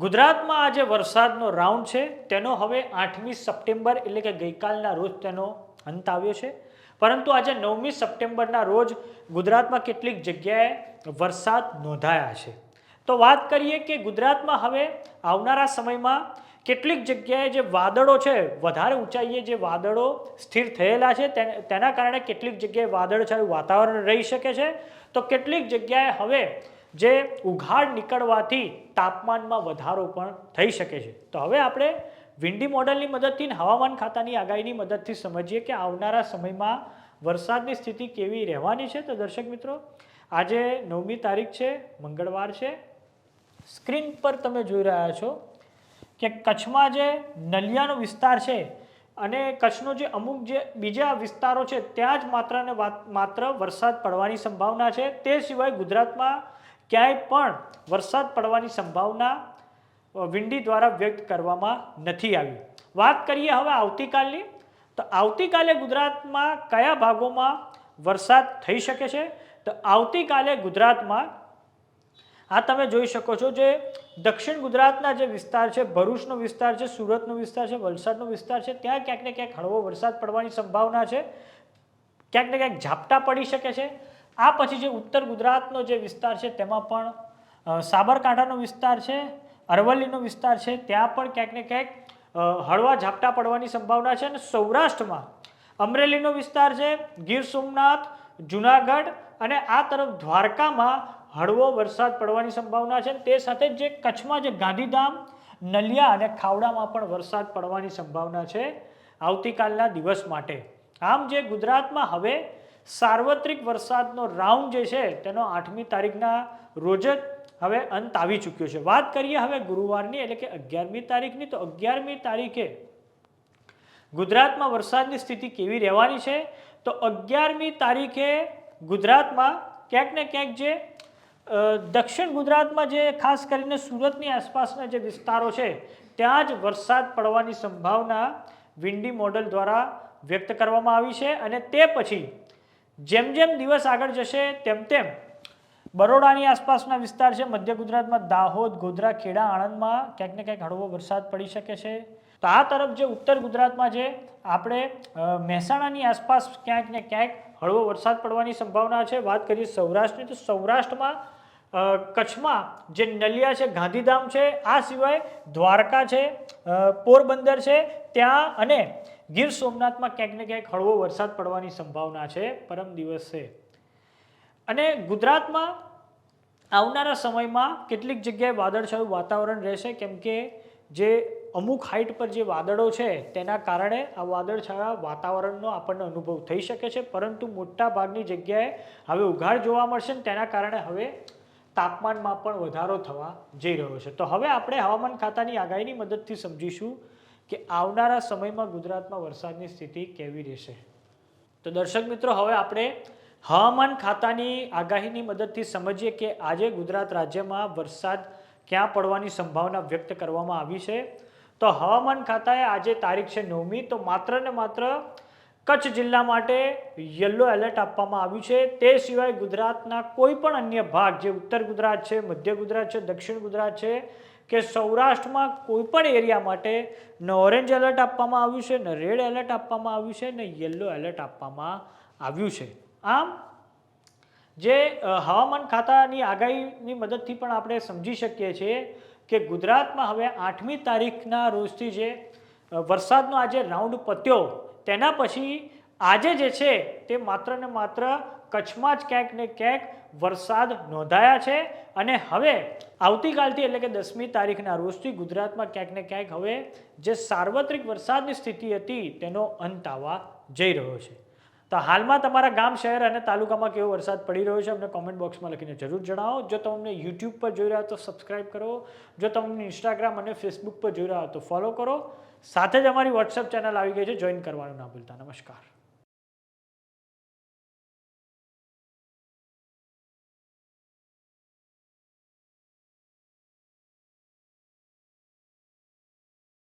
ગુજરાતમાં આજે વરસાદનો રાઉન્ડ છે. તેનો હવે આઠમી સપ્ટેમ્બર એટલે કે ગઈકાલના રોજ તેનો અંત આવ્યો છે. પરંતુ આજે નવમી સપ્ટેમ્બરના રોજ ગુજરાતમાં કેટલીક જગ્યાએ વરસાદ નોંધાયા છે. તો વાત કરીએ કે ગુજરાતમાં હવે આવનારા સમયમાં કેટલીક જગ્યાએ જે વાદળો છે, વધારે ઊંચાઈએ જે વાદળો સ્થિર થયેલા છે, તેને- કારણે કેટલીક જગ્યાએ વાદળછાયું વાતાવરણ રહી શકે છે. તો કેટલીક જગ્યાએ હવે જે ઉઘાડ નીકળવાથી તાપમાનમાં વધારો પણ થઈ શકે છે. તો હવે આપણે વિન્ડી મોડલની મદદથી હવામાન ખાતાની આગાહીની મદદથી સમજીએ કે આવનારા સમયમાં વરસાદની સ્થિતિ કેવી રહેવાની છે. તો દર્શક મિત્રો, આજે નવમી તારીખ છે, મંગળવાર છે. સ્ક્રીન પર તમે જોઈ રહ્યા છો કે કચ્છમાં જે નલિયાનો વિસ્તાર છે અને કચ્છનો જે અમુક જે બીજા વિસ્તારો છે, ત્યાં જ માત્ર ને માત્ર વરસાદ પડવાની સંભાવના છે. તે સિવાય ગુજરાતમાં ક્યાંય પણ વરસાદ પડવાની સંભાવના વિંડી દ્વારા વ્યક્ત કરવામાં નથી આવી. વાત કરીએ હવે આવતીકાલની. તો આવતીકાલે ગુજરાતમાં કયા ભાગોમાં વરસાદ થઈ શકે છે? તો આવતીકાલે ગુજરાતમાં, આ તમે જોઈ શકો છો જે દક્ષિણ ગુજરાતના જે વિસ્તાર છે, ભરૂચનો વિસ્તાર છે, સુરતનો વિસ્તાર છે, વલસાડનો વિસ્તાર છે, ત્યાં ક્યાંક ને ક્યાંક હળવો વરસાદ પડવાની સંભાવના છે. ક્યાંક ને ક્યાંક ઝાપટા પડી શકે છે. આ પછી જે ઉત્તર ગુજરાતનો જે વિસ્તાર છે, તેમાં પણ સાબરકાંઠાનો વિસ્તાર છે, અરવલ્લીનો વિસ્તાર છે, ત્યાં પણ ક્યાંક ને ક્યાંક હળવા ઝાપટા પડવાની સંભાવના છે અને સૌરાષ્ટ્રમાં અમરેલીનો વિસ્તાર છે, ગીર સોમનાથ, જુનાગઢ અને આ તરફ દ્વારકામાં હળવો વરસાદ પડવાની સંભાવના છે તે સાથે જ કચ્છમાં જે ગાંધીધામ, નલિયા અને ખાવડામાં પણ વરસાદ પડવાની સંભાવના છે આવતીકાલના દિવસ માટે. આમ જે ગુજરાતમાં હવે સાર્વત્રિક વરસાદનો રાઉન્ડ જે છે તેનો આઠમી તારીખના રોજ જ હવે અંત આવી ચૂક્યો છે. વાત કરીએ હવે ગુરુવારની એટલે કે અગિયારમી તારીખની, તો અગિયારમી તારીખે ગુજરાતમાં વરસાદની સ્થિતિ કેવી રહેવાની છે? તો અગિયારમી તારીખે ગુજરાતમાં ક્યાંક ને ક્યાંક જે દક્ષિણ ગુજરાતમાં જે ખાસ કરીને સુરતની આસપાસના જે વિસ્તારો છે, ત્યાં જ વરસાદ પડવાની સંભાવના વિન્ડી મોડલ દ્વારા વ્યક્ત કરવામાં આવી છે અને તે પછી જેમ જેમ દિવસ આગળ જશે, તેમ તેમ બરોડાની આસપાસના વિસ્તાર છે, મધ્ય ગુજરાતમાં દાહોદ, ગોધરા, ખેડા, આણંદમાં ક્યાંક ને ક્યાંક હળવો વરસાદ પડી શકે છે. તો આ તરફ જે ઉત્તર ગુજરાતમાં જે આપણે મહેસાણાની આસપાસ ક્યાંક ને ક્યાંક હળવો વરસાદ પડવાની સંભાવના છે. વાત કરીએ સૌરાષ્ટ્રની, તો સૌરાષ્ટ્રમાં કચ્છમાં જે નલિયા છે, ગાંધીધામ છે, આ સિવાય દ્વારકા છે પોરબંદર છે, ત્યાં અને ગીર સોમનાથમાં ક્યાંક ને ક્યાંક હળવો વરસાદ પડવાની સંભાવના છે, પરમ દિવસે. અને ગુજરાતમાં આવનારા સમયમાં કેટલીક જગ્યાએ વાદળછાયું વાતાવરણ રહેશે, કેમ કે જે અમુક હાઈટ પર જે વાદળો છે, તેના કારણે આ વાદળછાયા વાતાવરણનો આપણને અનુભવ થઈ શકે છે, પરંતુ મોટા ભાગની જગ્યાએ હવે ઉઘાડ જોવા મળશે ને તેના કારણે હવે તાપમાનમાં પણ વધારો થવા જઈ રહ્યો છે. તો હવે આપણે હવામાન ખાતાની આગાહીની મદદથી સમજીશું. કે આવનારા સમયમાં ગુજરાતમાં વરસાદની સ્થિતિ કેવી રહેશે? તો દર્શક મિત્રો, હવે આપણે હવામાન ખાતાની આગાહીની મદદથી સમજીએ કે આજે ગુજરાત રાજ્યમાં વરસાદ ક્યાં પડવાની સંભાવના વ્યક્ત કરવામાં આવી છે. તો હવામાન ખાતાએ આજે તારીખ છે નવમી, તો માત્ર ને માત્ર કચ્છ જિલ્લા માટે યલો એલર્ટ આપવામાં આવ્યું છે. તે સિવાય ગુજરાતના કોઈ પણ અન્ય ભાગ, જે ઉત્તર ગુજરાત છે, મધ્ય ગુજરાત છે, દક્ષિણ ગુજરાત છે કે સૌરાષ્ટ્રમાં કોઈ પણ એરિયા માટે ન ઓરેન્જ એલર્ટ આપવામાં આવ્યું છે, ન રેડ એલર્ટ આપવામાં આવ્યું છે, ને યલો એલર્ટ આપવામાં આવ્યું છે. આમ, જે હવામાન ખાતાની આગાહીની મદદથી પણ આપણે સમજી શકીએ છીએ કે ગુજરાતમાં હવે આઠમી તારીખના રોજથી જે વરસાદનો આજે રાઉન્ડ પત્યો, તેના પછી આજે જે છે તે માત્ર ને માત્ર કચ્છમાં જ ક્યાંક ને ક્યાંક વરસાદ નોંધાયા છે અને હવે આવતીકાલથી એટલે કે દસમી તારીખના રોજથી ગુજરાતમાં ક્યાંક ને ક્યાંક હવે જે સાર્વત્રિક વરસાદની સ્થિતિ હતી તેનો અંત આવવા જઈ રહ્યો છે. તો હાલમાં તમારા ગામ, શહેર અને તાલુકામાં કેવો વરસાદ પડી રહ્યો છે, અમને કોમેન્ટ બોક્સમાં લખીને જરૂર જણાવો. જો તમને યુટ્યુબ પર જોઈ રહ્યા તો સબસ્ક્રાઈબ કરો. જો તમને ઇન્સ્ટાગ્રામ અને ફેસબુક પર જોઈ રહ્યા તો ફોલો કરો. સાથે જ અમારી વોટ્સએપ ચેનલ આવી ગઈ છે જોઈન કરવાનું ના ભૂલતા. નમસ્કાર.